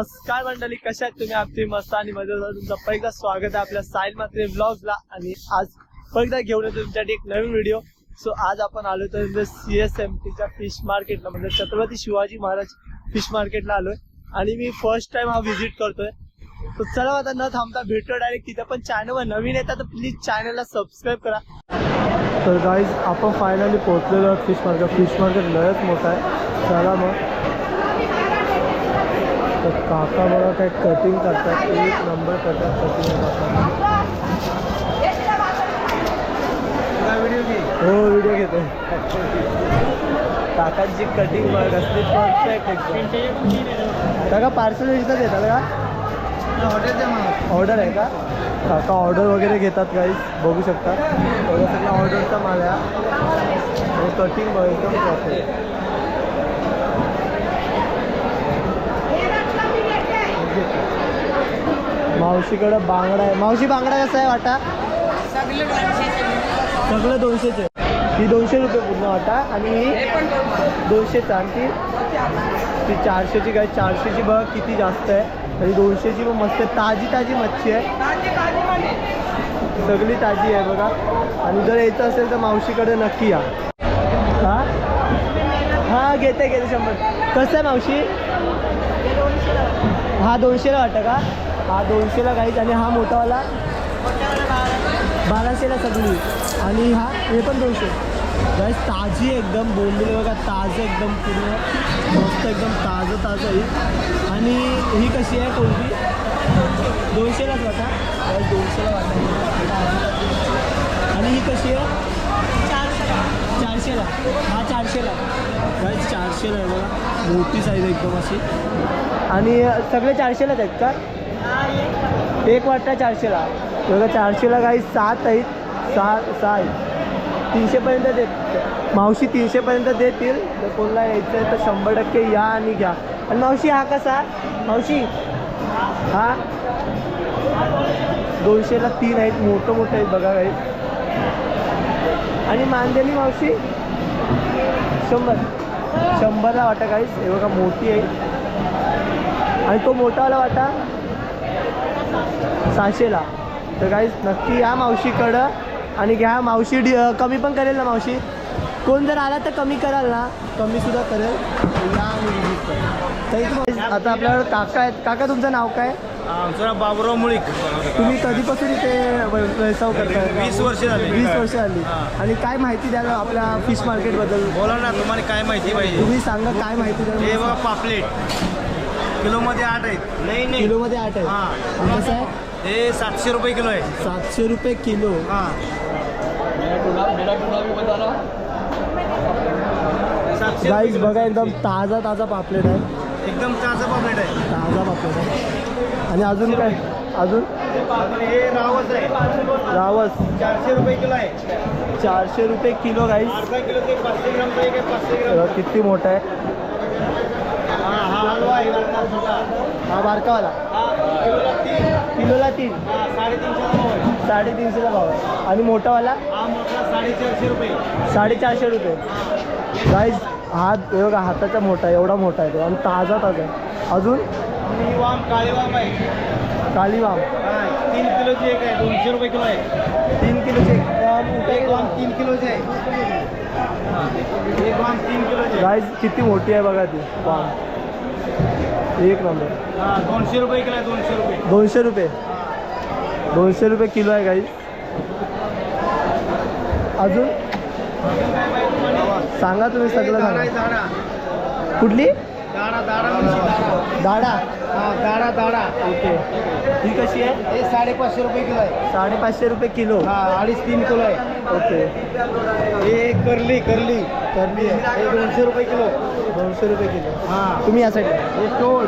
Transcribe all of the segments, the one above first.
नमस्कार मंडळी कशा आहेत तुम्ही? आपली मस्त आणि मजेत तुमचं पहिला स्वागत आहे आपल्या साईल मात्रे ला आणि आज पहिला घेऊन येतो तुमच्यासाठी एक नवीन व्हिडिओ सो आज आपण आलो तर सी एस एम टीच्या फिश मार्केटला म्हणजे छत्रपती शिवाजी महाराज फिश मार्केटला आलोय. आणि मी फर्स्ट टाइम हा व्हिजिट करतोय. तर चला आता न थांबता भेटतो डायरेक्ट तिथे. पण चॅनलवर नवीन येतात तर प्लीज चॅनलला सबस्क्राईब करा. तर गाईज आपण फायनली पोहोचलेलो आहोत फिश मार्केट फिश मार्केट लयच मोठा आहे. चला मग. तर काका बघा काय कटिंग करतात एक नंबर करतात कटिंग हो व्हिडिओ घेतो काकांची कटिंग बघ असते परफेक्ट काका पार्सल विकत येतात का? ऑर्डर आहे का? काका ऑर्डर वगैरे घेतात काही बघू शकता. बघा ऑर्डरचा माल आहे कटिंग बघ एकदम परफेक्ट मावशीकडं बांगडा आहे. मावशी बांगडा कसा आहे वाटा? सगळं दोनशेचे. ही दोनशे रुपये पूर्ण वाटा आणि दोनशेचा. आणि ती ती चारशेची काय? चारशेची बघ किती जास्त आहे. आणि दोनशेची पण मस्त आहे. ताजी ताजी मच्छी आहे. सगळी ताजी आहे बघा. आणि जर यायचं असेल तर मावशीकडे नक्की या. हा? हा घेते घेते शंभर. कसं आहे मावशी? हा दोनशेला वाटतं का हा दोनशेला काहीच आणि हा मोठावाला बाराशेला सगळी. आणि हा हे पण दोनशे. गाईस ताजी आहे एकदम बोंबिले बघा ताजं एकदम पूर्ण मस्त एकदम ताजं ताजं आहे आणि ही कशी आहे कोणती? दोनशेलाच वाटा. गाईस दोनशेला वाटा. आणि ही कशी आहे? चारशेला. हा चारशेला. चारशेला आहे बघा. मोठी साईज आहे एकदम अशी. आणि सगळे चारशेलाच आहेत का? एक वाटा चारशेला बघा चारशेला काही सात आहेत. सहा सहा आहेत तीनशेपर्यंत देत मावशी तीनशेपर्यंत देतील. तर कोणाला यायचं आहे तर शंभर टक्के या आणि घ्या. आणि मावशी हा कसा? मावशी हा? दोनशेला तीन आहेत. मोठं मोठं आहेत बघा काही आणि मांदेली मावशी? शंभर. शंभरला वाटा काहीच हे बघा मोठी आहे. आणि तो मोठावाला वाटा सहाशेला. तर काहीच नक्की या मावशीकडं आणि घ्या. मावशी डी कमी पण करेल ना मावशी? कोण जर आला तर कमी कराल ना? कमी सुद्धा करेल. या आता आपल्याकडं काका आहेत. काका तुमचं नाव काय? आमचं बाबुराव मुळीक. तुम्ही कधीपासून इथे व्य- व्यवसाय करताय? वीस वर्ष झाली. वीस वर्ष झाली. हां. आणि काय माहिती द्याल आपल्या फिश मार्केटबद्दल बोला ना तुम्हाला काय माहिती पाहिजे? तुम्ही सांगा काय माहिती हे द्याल बघा पापलेट. किलोमध्ये आठ आहेत. नाही नाही. किलोमध्ये आठ आहे हां. आणि कसं आहे? हे सातशे रुपये किलो आहे. सातशे रुपये किलो. हां. सातशे रुपये गाईज किलो. बघा एकदम ताजा ताजा पापलेट आहे. एकदम ताजं पापलेट आहे. ताजा पापलेट आहे. आणि अजून काय? अजून? हे रावस आहे. रावस. चारशे रुपये किलो आहे. चारशे रुपये किलो अर्धा किलो ते पाचशे एक आहे पाचशे ग्राम. किती मोठा आहे. हा हलवा आहे बारकावाला. हा किलोला तीन. किलोला तीन. हा साडेतीनशे भाव आहे. साडेतीनशेला भाव आहे. आणि मोठावाला? हा मोठा साडेचारशे रुपये. साडेचारशे रुपये. गाईज हात हे बघा हाताचा मोठा आहे एवढा मोठा आहे तो आणि ताजा ताजा आहे. अजून? आणि वाम काळे वाम आहे. कालीवाम हा, तीन किलोची एक आहे दोनशे रुपये किलो आहे. तीन किलोचे एक. वाम तीन किलोचे आहे. एक वाम तीन किलोचे आहे. गाईज किती मोठी आहे बघा ती. वाम. एक नंबर हा दोनशे रुपये किलो आहे दोनशे रुपये. दोनशे रुपये. दोनशे रुपये किलो आहे गाईज अजून अजून काय पाहिजे तुम्हाला? सांगा तुम्ही सगळं सांगा. कुठली? दाडा दाडा दाडा. दाडा? हा दाडा दाडा. ओके. ही कशी आहे? हे साडेपाचशे रुपये किलो आहे. साडेपाचशे रुपये किलो. हा अडीच तीन किलो आहे. ओके. हे करली करली. करली आहे. हे दोनशे रुपये किलो. दोनशे रुपये किलो. हा. तुम्ही या साईडला हे टोल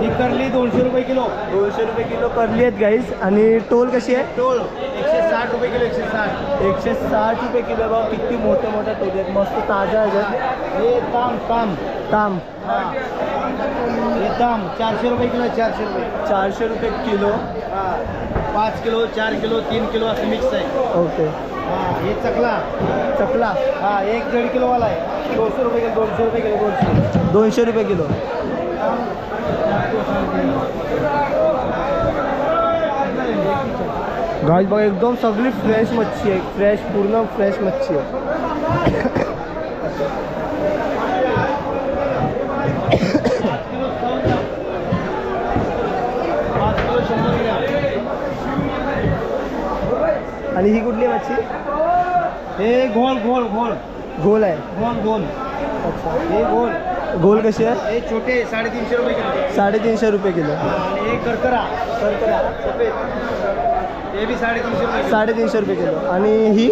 ही करली दोनशे रुपये किलो. दोनशे रुपये किलो करली आहेत गाईज आणि टोल कशी आहे? टोल. एकशे साठ रुपये किलो एकशे साठ. एकशे साठ रुपये किलो बघा किती मोठे मोठे टोल आहेत मस्त ताज्या आहेत हे ताम ताम. ताम. हा. हे ताम. चारशे रुपये किलो चारशे रुपये. चारशे रुपये किलो. हा. पाच किलो चार किलो तीन किलो असं मिक्स आहे. ओके. हा. हे चकला. चकला? हा. एक दीड किलोवाला आहे. दोनशे रुपये किलो दोनशे रुपये किलो दोनशे दोनशे रुपये किलो. गाईज बघा एकदम सगळी फ्रेश मच्छी आहे. फ्रेश पूर्ण फ्रेश मच्छी आहे. आणि ही कुठली मच्छी? हे घोल घोल घोल गोल आहे. घोल घोल अच्छा. हे घोल गोल कशी आहे? हे छोटे साडेतीनशे रुपये किलो. साडेतीनशे रुपये किलो. आणि हे करकरा. करकरा. हे बी साडेतीनशे रुपये किलो. साडेतीनशे रुपये किलो. आणि ही?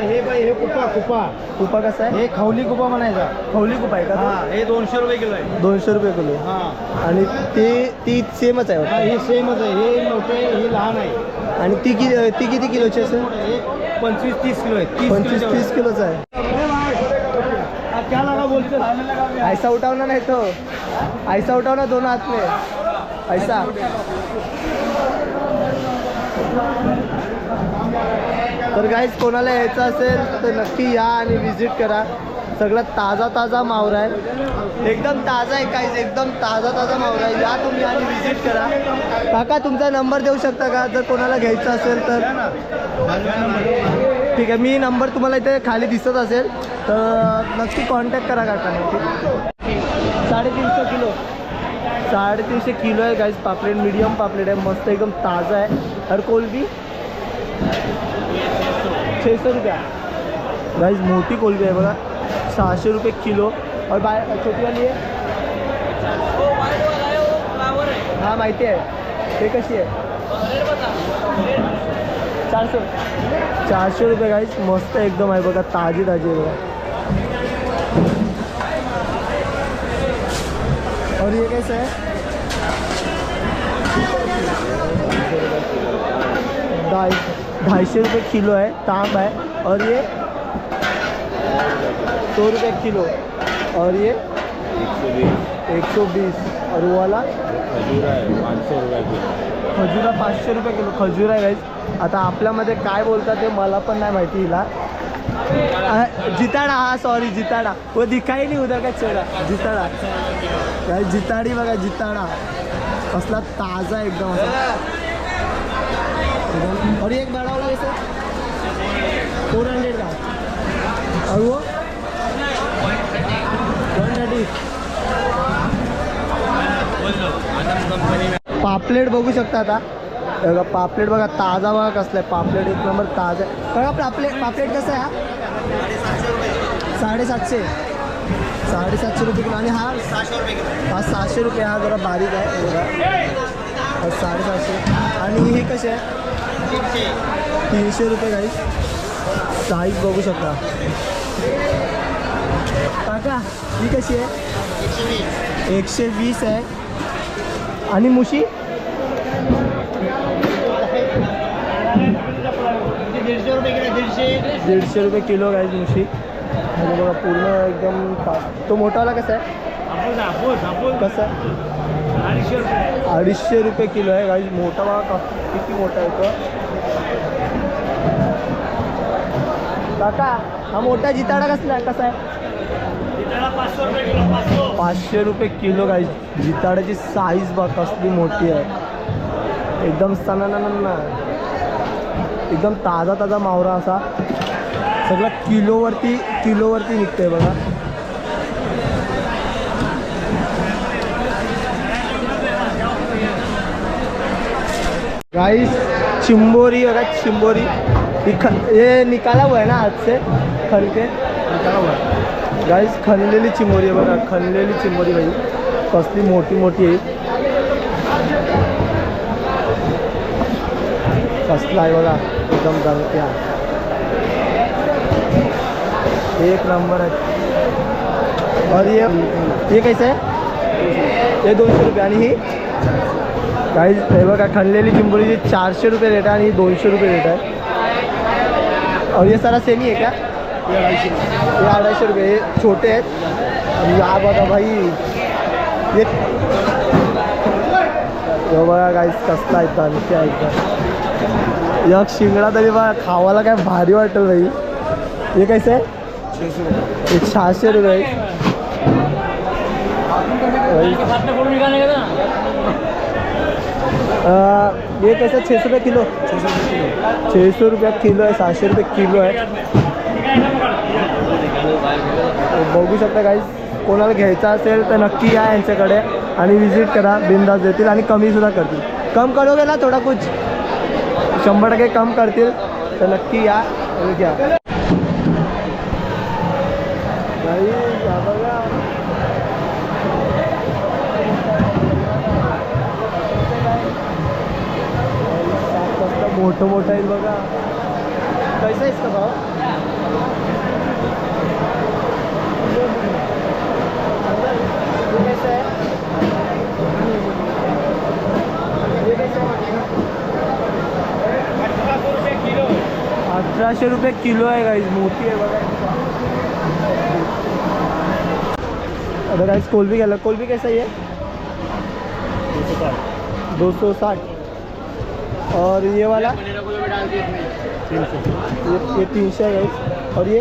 हे बाई हे कुपा कुपा. कुपा कसा आहे? हे खवली कुपा म्हणायचा. खवली कुपा आहे हा का हे दोनशे रुपये किलो आहे. दोनशे रुपये किलो. हा. आणि ते ती सेमच आहे हा, वाटतं. हे सेमच आहे. हे मोठे हे लहान आहे. आणि ती कि ती किती किलोची असेल? हे पंचवीस तीस किलो आहे. तीस पंचवीस तीस किलोचा आहे. क्या लगा बोलते ऐसा उठावना नाही तो. ऐसा उठावना दोन हात में ऐसा तर गाईज कोणाला यायचं असेल तर नक्की या आणि व्हिजिट करा. सगळं ताजा ताजा मावरा आहे एकदम ताजा आहे काहीच एकदम ताजा ताजा मावरा आहे या तुम्ही आणि व्हिजिट करा. काका तुमचा नंबर देऊ शकता का? जर कोणाला घ्यायचा असेल तर. ठीक आहे मी नंबर तुम्हाला इथे खाली दिसत असेल. तर नक्की कॉन्टॅक्ट करा काकाने. ठीक साडेतीनशे किलो. साडेतीनशे किलो आहे गाईज पापलेट मीडियम पापलेट आहे मस्त एकदम ताज़ा आहे और कोलबी छः सौ रुपया। गाईज मोठी कोलबी आहे बघा सहाशे रुपये किलो। और बाय, छोटी वाली आहे हाँ, माहिती आहे ते कशी आहे चारशे चारशे रुपये गाईज मस्त एकदम आहे, बघा ताजी ताजी आहे, बघा। और ये कैसा है? ढाई ढाई सौ रुपये किलो है तांब है। और ये? सौ रुपये किलो। और ये? एक सौ बीस। और वो वाला? खजूर आहे पाचशे रुपये किलो। खजुरा पाचशे रुपये किलो। खजूर आहे गाईज आता आपल्यामध्ये काय बोलतात ते मला पण नाही माहिती हिला. जिताडा हा सॉरी जिताडा. वो दिखाई नाही उद्या काय चेहरा? जिताडा. काय जिताडी बघा जिताडा. कसला ताजा एकदम असा. और एक बड़ा फोर हंड्रेड का और वो. वन थर्टी पापलेट बघू शकता आता. बघा पापलेट बघा ताजा बघा कसला आहे. पापलेट एक नंबर ताजा आहे. बघा पापलेट पापलेट कसं आहे हा? साडेसातशे. साडेसातशे रुपये किलो आणि हा हा सहाशे रुपये हा, जरा बारीक हे बघा हा साडेसातशे आणि हे। कसे आहे तीनशे रुपये काही साईज बघू शकता काका ही कशी आहे एकशे वीस आहे आणि मुशी? दीडशे रुपये किलो दीडशे रुपये किलो गाईज मुशी। आणि बघा पूर्ण एकदम ता- तो मोठावाला कसा आहे? कसा? आहे अडीचशे रुपये किलो आहे. गाईज मोठा बघा का किती मोठा आहे तो. काका हा मोठा जिताडा कसला कसा आहे? पाचशे रुपये किलो गाईज. जिताड्याची साईज बघ कसली मोठी आहे. एकदम सणाना एकदम ताजा ताजा मावरा असा. सगळा किलोवरती किलोवरती निघतोय बघा. गाईस चिंबोरी, बघा चिंबोरी. ही ख हे निकाला हुआ है ना हाथ से खन के निकाला हुआ है गाईस खणलेली चिंबोरी आहे बघा. खणलेली चिंबोरी भाई. कसली मोठी मोठी आहे. कसला आहे बघा. एकदम गंत्या एक नंबर है। और ये ये कैसे है? ये दोनशे रुपये आणि ही। काही हे बघा खणलेली चिंबोरीची चारशे रुपये रेट आहे आणि ही दोनशे रुपये रेट आहे और ये सारा सेमी आहे का ये अढ़ाईशे रुपये। हे छोटे आहेत या बघा भाई। ये हे बघा काहीच कसला दणके आहे एकदम एक शिंगडा तरी खावाला काय भारी वाटेल भाई। हे कैसे आहे ये सहाशे रुपये. भाई, ये कैसा छः सौ रुपये किलो. छः सौ रुपया किलो आहे सहाशे रुपये किलो आहे. बघू शकता काही कोणाला घ्यायचं असेल तर नक्की या यांच्याकडे आणि विजिट करा बिंदास देतील आणि कमीसुद्धा करतील. कम करोगे ना थोडा कुछ. शंभर टक्के कम करतील. तर नक्की या आणि घ्या. मोठं मोठं आहे बघा. कैसा आहेस का भाव अठराशे रुपये किलो आहे गाईज मोठी आहे बघा. आता गाईज कोलबी घ्यायला कोलबी कैसा आहे दो सौ साठ। और ये वाला? ये, ये तीन सौ है guys. और ये?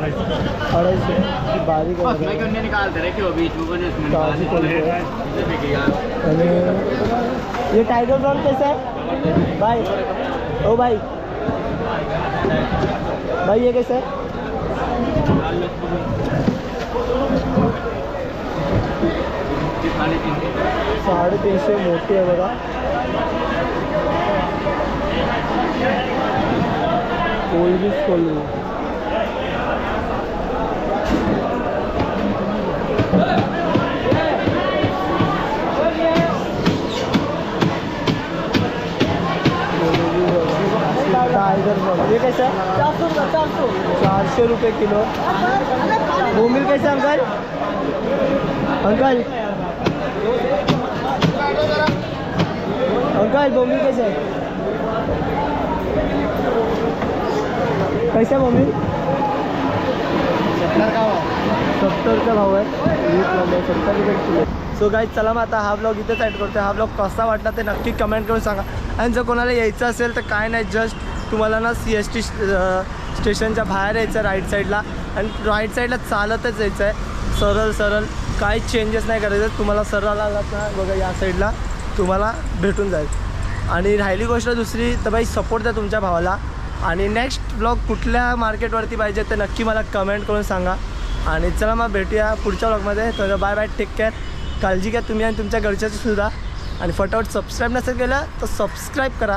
अढ़ाई सौ। ये बारीक है। बघा. निकालते रहे क्यों बीच में इसमें ताजी कोलबी आहे. आणि ये टाइगर प्रॉन कैसा है? भाई ओ भाई। भाई ये कैसा है? साडेतीनशे मोठी आहे बघा. कोलबीच कोलबी ये कैसा चारशे रुपये किलो. बोमिल कैसे अंकल अंकल अंकल बोमिल कैसे? है कैसे है बोमिल सत्तरचा भाव आहे. वीस सत्तर रुपये किलो सो गाईज चला मग आता हा ब्लॉग इथेच ॲड करतो हा ब्लॉग कसा वाटला ते नक्की कमेंट करून सांगा. आणि जर कोणाला यायचं असेल तर काय नाही जस्ट तुम्हाला ना सी एस टी स्टेशनच्या बाहेर यायचं राईट साईडला आणि राईट साईडला चालतच यायचं आहे. सरळ सरळ. काहीच चेंजेस नाही करायचं. तुम्हाला सरळ आलात ना बघा या साईडला तुम्हाला भेटून जाईल. आणि राहिली गोष्ट दुसरी तर बाई सपोर्ट द्या तुमच्या भावाला. आणि नेक्स्ट ब्लॉग कुठल्या मार्केटवरती पाहिजे ते नक्की मला कमेंट करून सांगा. आणि चला मग भेटूया पुढच्या ब्लॉगमध्ये तर बाय बाय टेक केअर काळजी घ्या तुम्ही आणि तुमच्या घरच्याची सुद्धा. आणि फटाफट सबस्क्राईब नसेल केलं तर सबस्क्राईब करा.